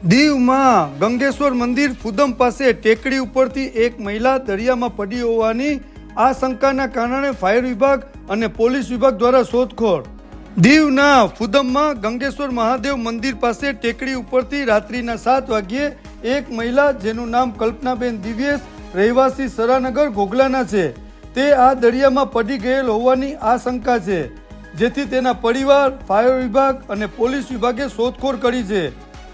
ગંગેશ્વર મંદિર ફુદમ પાસે ટેકડી ઉપરથી એક મહિલા દરિયામાં પડી હોવાની આશંકાના કારણે ફાયર વિભાગ અને પોલીસ વિભાગ દ્વારા શોધખોળ. દીવના ફુદમમાં ગંગેશ્વર મહાદેવ મંદિર પાસે ટેકડી ઉપરથી રાત્રિના સાત વાગ્યે એક મહિલા, જેનું નામ કલ્પનાબેન દિવ્યેશ, રહેવાસી સરાનગર ઘોઘલાના છે. તે આ દરિયામાં પડી ગયેલ હોવાની આશંકા છે, જેથી તેના પરિવાર, ફાયર વિભાગ અને પોલીસ વિભાગે શોધખોળ કરી છે.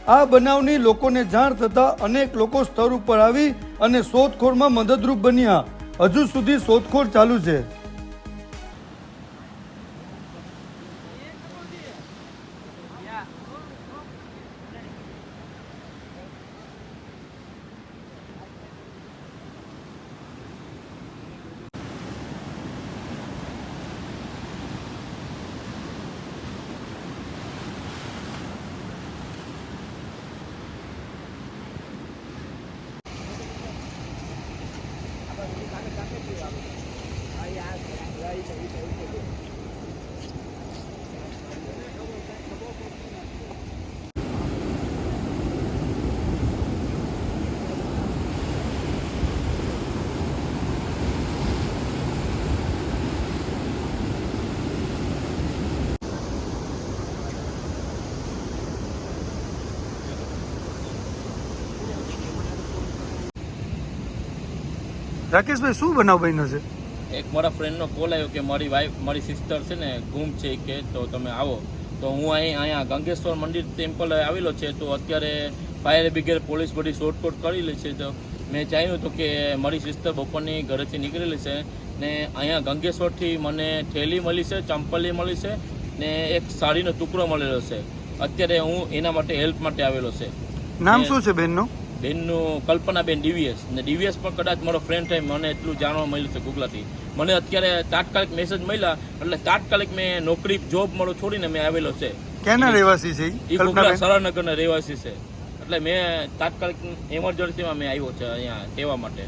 આ બનાવની લોકોને જાણ થતાં અનેક લોકો સ્થળ ઉપર આવી અને શોધખોળમાં મદદરૂપ બન્યા. હજુ સુધી શોધખોળ ચાલુ છે. આ રાકેશભાઈ શું બનાવ બન્યો છે? એક મારા ફ્રેન્ડનો કોલ આવ્યો કે મારી વાઈફ મારી સિસ્ટર છે ને ગુમ છે કે તો તમે આવો. તો હું અહીં અહીંયા ગંગેશ્વર મંદિર ટેમ્પલ આવેલો છે તો અત્યારે ફાયર બ્રિગેડ પોલીસ બધી શોર્ટકોટ કરી લે છે. તો મેં ચાહ્યું હતું કે મારી સિસ્ટર બપોરની ઘરેથી નીકળેલી છે ને અહીંયા ગંગેશ્વરથી મને થેલી મળી છે ચંપલી મળી છે ને એક સાડીનો ટુકડો મળેલો છે. અત્યારે હું એના માટે હેલ્પ માટે આવેલો છે. નામ શું છે બેનનું? બેનનું કલ્પનાબેન ડીવીએસ ને ડીવીએસ પણ કદાચ મારો ફ્રેન્ડ થાય મને એટલું જાણવા મળ્યું છે ગુગલાથી મને અત્યારે તાત્કાલિક મેસેજ મળ્યા એટલે તાત્કાલિક મેં નોકરી જોબ મારો છોડીને મેં આવેલો છે. કેના રહેવાસી છે એ ગુગલા સરાનગરના રહેવાસી છે. એટલે મેં તાત્કાલિક એમરજન્સીમાં મેં આવ્યો છે અહીંયા સેવા માટે.